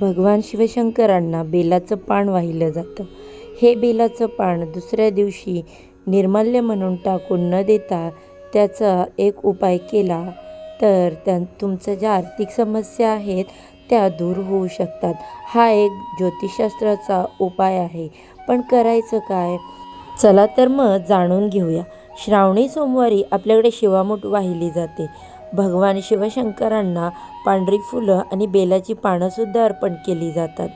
भगवान शिवशंकरांना बेलाचं पान वाहिलं जातं. हे बेलाचं पान दुसऱ्या दिवशी निर्माल्य म्हणून टाकून न देता त्याचा एक उपाय केला तर त्या तुमच्या ज्या आर्थिक समस्या आहेत त्या दूर होऊ शकतात. हा एक ज्योतिषशास्त्राचा उपाय आहे. पण करायचं काय? चला तर मग जाणून घेऊया. श्रावणी सोमवारी आपल्याकडे शिवामूठ वाहिली जाते. भगवान शिवशंकरांना पांढरी फुलं आणि बेलाची पानंसुद्धा अर्पण केली जातात.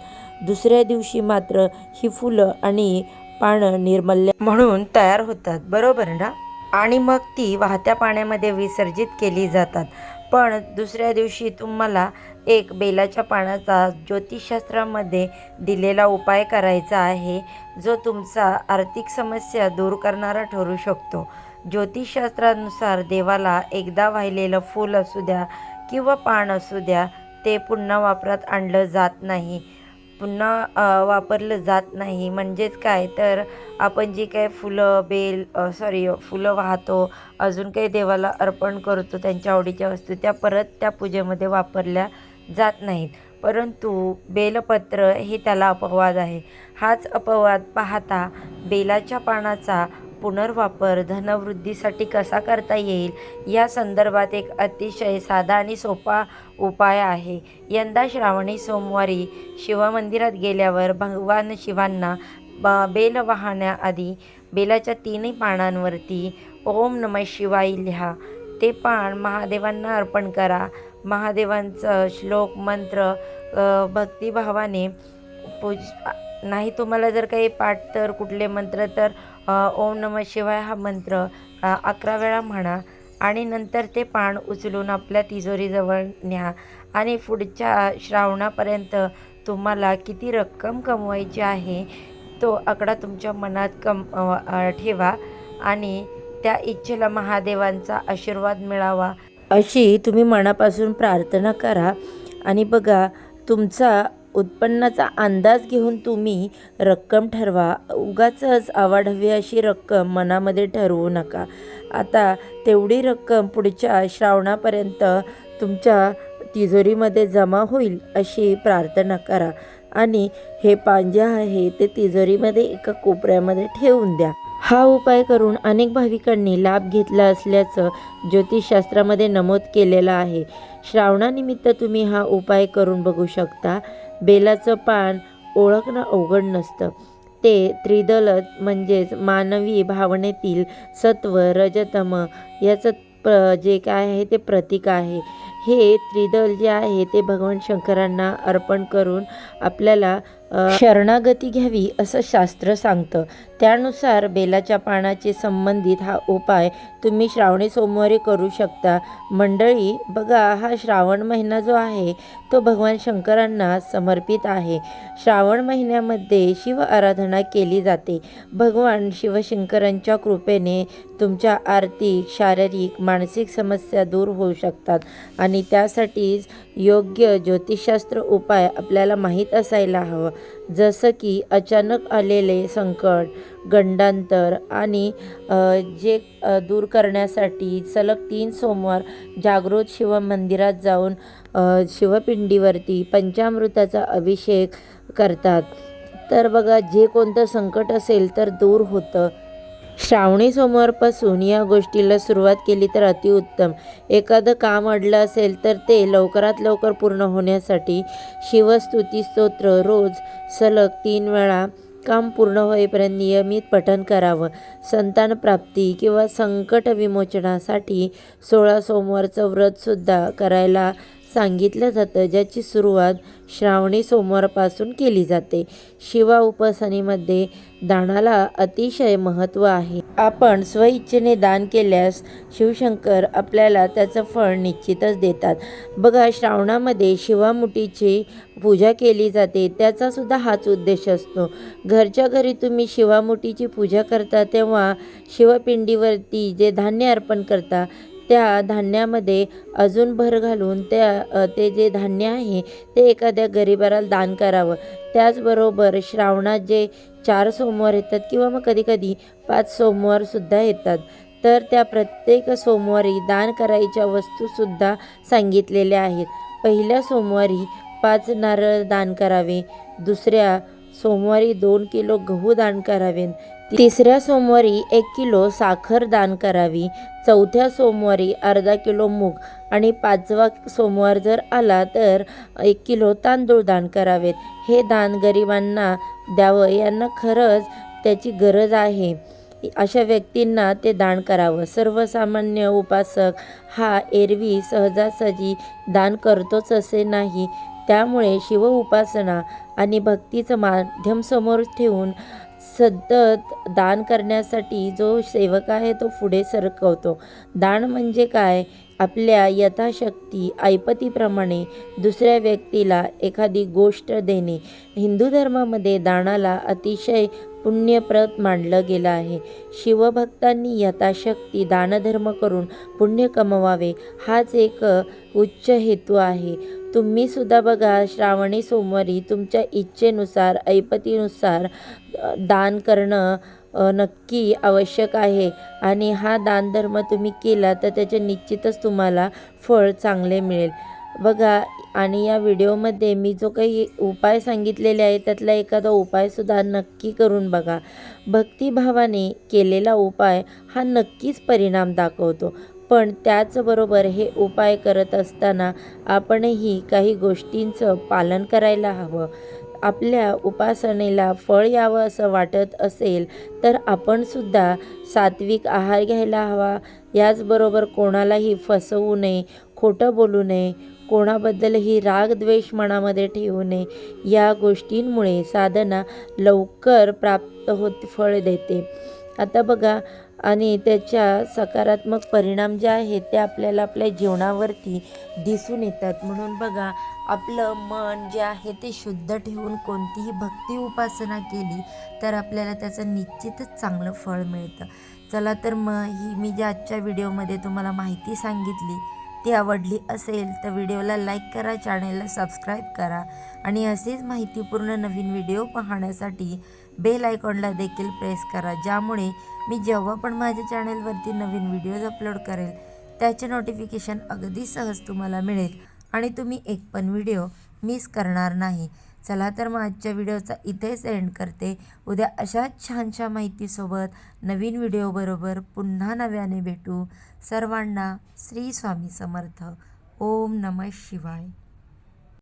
दुसऱ्या दिवशी मात्र ही फुलं आणि पानं निर्मल्य म्हणून तयार होतात बरोबर ना? आणि मग ती वाहत्या पाण्यामध्ये विसर्जित केली जातात. पण दुसऱ्या दिवशी तुम्हाला एक बेलाच्या पानाचा ज्योतिषशास्त्रामध्ये दिलेला उपाय करायचा आहे जो तुमचा आर्थिक समस्या दूर करणारा ठरू शकतो. ज्योतिषशास्त्रानुसार देवाला एकदा वाहिलेलं फूल असू द्या किंवा पान असू द्या ते पुन्हा वापरात आणलं जात नाही. पुन्हा वापरलं जात नाही. म्हणजेच काय? तर आपण जी काय फुलं बेल सॉरी फुलं वाहतो अजून काही देवाला अर्पण करतो त्यांच्या आवडीच्या वस्तू त्या परत त्या पूजेमध्ये वापरल्या जात नाहीत. परंतु बेलपत्र हे त्याला अपवाद आहे. हाच अपवाद पाहता बेलाच्या पानाचा पुनर्वापर धनवृद्धीसाठी कसा करता येईल? या संदर्भात एक अतिशय साधा आणि सोपा उपाय आहे. यंदा श्रावणी सोमवारी शिवमंदिरात गेल्यावर भगवान शिवांना ब बेल वाहण्याआधी बेलाच्या तीनही पानांवरती ओम नम शिवाय लिहा. ते पान महादेवांना अर्पण करा. महादेवांचं श्लोक मंत्र भक्तिभावाने पूज नाही तुम्हाला जर काही पाठ तर कुठले मंत्र तर ओम नम शिवाय हा मंत्र अकरा वेळा म्हणा आणि नंतर ते पान उचलून आपल्या तिजोरीजवळ न्या. आणि पुढच्या श्रावणापर्यंत तुम्हाला किती रक्कम कमवायची आहे तो आकडा तुमच्या मनात कम ठेवा आणि त्या इच्छेला महादेवांचा आशीर्वाद मिळावा. अशी तुम्ही मनापासून प्रार्थना करा आणि बघा तुमचा उत्पन्नाचा अंदाज घेऊन तुम्ही रक्कम ठरवा. उगाचच आवाढव्य अशी रक्कम मनामध्ये ठरवू नका. आता तेवढी रक्कम पुढच्या श्रावणापर्यंत तुमच्या तिजोरीमध्ये जमा होईल अशी प्रार्थना करा. आणि हे पांजे आहे ते तिजोरीमध्ये एका कोपऱ्यामध्ये ठेवून द्या. हा उपाय करून अनेक भाविकांनी लाभ घेतला असल्याचं ज्योतिषशास्त्रामध्ये नमूद केलेलं आहे. श्रावणानिमित्त तुम्ही हा उपाय करून बघू शकता. बेलाचं पान ओळखणं अवघड नसतं. ते त्रिदल म्हणजेच मानवी भावनेतील सत्व रजतम याचं प्र जे काय आहे ते प्रतीक आहे. हे त्रिदल जे आहे ते भगवान शंकरांना अर्पण करून आपल्याला शरणागती घ्यावी असं शास्त्र सांगतं. त्यानुसार बेलाच्या पानाचे संबंधित हा उपाय तुम्ही श्रावणी सोमवारी करू शकता. मंडळी बघा हा श्रावण महिना जो आहे तो भगवान शंकरांना समर्पित आहे. श्रावण महिन्यामध्ये शिव आराधना केली जाते. भगवान शिवशंकरांच्या कृपेने तुमच्या आर्थिक शारीरिक मानसिक समस्या दूर होऊ शकतात आणि आणि त्यासाठीच योग्य ज्योतिषशास्त्र उपाय आपल्याला माहीत असायला हवं. जसं की अचानक आलेले संकट गंडांतर आणि जे दूर करण्यासाठी सलग तीन सोमवार जागृत शिव मंदिरात जाऊन शिवपिंडीवरती पंचामृताचा अभिषेक करतात. तर बघा जे कोणतं संकट असेल तर दूर होतं. श्रावणी सोमवारपासून या गोष्टीला सुरुवात केली तर अतिउत्तम. एखादं काम अडलं असेल तर ते लवकरात लवकर पूर्ण होण्यासाठी शिवस्तुती स्तोत्र रोज सलग तीन वेळा काम पूर्ण होईपर्यंत नियमित पठण करावं. संतान प्राप्ती किंवा संकट विमोचनासाठी सोळा सोमवारचं व्रतसुद्धा करायला सांगितलं जातं ज्याची सुरुवात श्रावणी सोमवारपासून केली जाते. शिवा उपासनेमध्ये दानाला अतिशय महत्त्व आहे. आपण स्वइच्छेने दान केल्यास शिवशंकर आपल्याला त्याचं फळ निश्चितच देतात. बघा श्रावणामध्ये शिवामुठीची पूजा केली जाते त्याचासुद्धा हाच उद्देश असतो. घरच्या घरी तुम्ही शिवामुठीची पूजा करता तेव्हा शिवपिंडीवरती जे धान्य अर्पण करता त्या धान्यामध्ये अजून भर घालून त्या ते जे धान्य आहे ते एखाद्या गरिबाला दान करावं. त्याचबरोबर श्रावणात जे चार सोमवार येतात किंवा मग कधीकधी पाच सोमवारसुद्धा येतात तर त्या प्रत्येक सोमवारी दान करायच्या वस्तूसुद्धा सांगितलेल्या आहेत. पहिल्या सोमवारी पाच नारळ दान करावे दुसऱ्या सोमवारी दोन किलो गहू दान करावे तिसऱ्या सोमवारी एक किलो साखर दान करावी. चौथ्या सोमवारी अर्धा किलो मूग आणि पाचवा सोमवार जर आला तर एक किलो तांदूळ दान करावेत. हे दान गरिबांना द्यावं यांना खरंच त्याची गरज आहे. अशा व्यक्तींना ते दान करावं. सर्वसामान्य उपासक हा एरवी सहजासहजी दान करतोच असे नाही. त्यामुळे शिव उपासना आणि भक्तीचं माध्यम समोर ठेवून सतत दान करण्यासाठी जो सेवक आहे तो पुढे सरकवतो. दान म्हणजे काय? आपल्या यथाशक्ती ऐपतीप्रमाणे दुसऱ्या व्यक्तीला एखादी गोष्ट देणे. हिंदू धर्मामध्ये दानाला अतिशय पुण्यप्रत मानलं गेलं आहे. शिवभक्तांनी यथाशक्ती दानधर्म करून पुण्य कमवावे हाच एक उच्च हेतू आहे. तुम्ही सुद्धा बघा श्रावणी सोमवारी तुमच्या इच्छेनुसार ऐपतीनुसार दान करणं नक्की आवश्यक आहे. आणि हा दानधर्म तुम्ही केला तर त्याचे निश्चितच तुम्हाला फळ चांगले मिळेल. बघा आणि या व्हिडिओमध्ये मी जो काही उपाय सांगितलेले आहे त्यातला एखादा उपायसुद्धा नक्की करून बघा. भक्तिभावाने केलेला उपाय हा नक्कीच परिणाम दाखवतो. पण त्याचबरोबर हे उपाय करत असताना आपणही काही गोष्टींचं पालन करायला हवं. आपल्या उपासनेला फळ यावं असं वाटत असेल तर आपणसुद्धा सात्विक आहार घ्यायला हवा. याचबरोबर कोणालाही फसवू नये खोटं बोलू नये कोणाबद्दलही राग द्वेष मनामध्ये ठेवू नये या गोष्टींमुळे साधना लवकर प्राप्त होत फळ देते. आता बघा आणि त्याच्या सकारात्मक परिणाम जे आहेत ते आपल्याला आपल्या जीवनावरती दिसून येतात. म्हणून बघा आपलं मन जे आहे ते शुद्ध ठेवून कोणतीही भक्ती उपासना केली तर आपल्याला त्याचं निश्चितच चांगलं फळ मिळतं. चला तर मग ही मी जे आजच्या व्हिडिओमध्ये तुम्हाला माहिती सांगितली ती आवडली असेल तर व्हिडिओला लाईक करा चॅनेलला सबस्क्राईब करा. आणि असेच माहितीपूर्ण नवीन व्हिडिओ पाहण्यासाठी बेल आयकॉनला देखील प्रेस करा ज्यामुळे मी जेव्हा पण माझ्या चॅनलवरती नवीन व्हिडिओज अपलोड करेल त्याचे नोटिफिकेशन अगदी सहज तुम्हाला मिळेल. आणि तुम्ही एक पण व्हिडिओ मिस करणार नाही. चला तर मग आजच्या व्हिडिओचा इथेच एंड करते. उद्या अशाच छानशा माहितीसोबत नवीन व्हिडिओबरोबर पुन्हा नव्याने भेटू. सर्वांना श्री स्वामी समर्थ. ओम नमः शिवाय.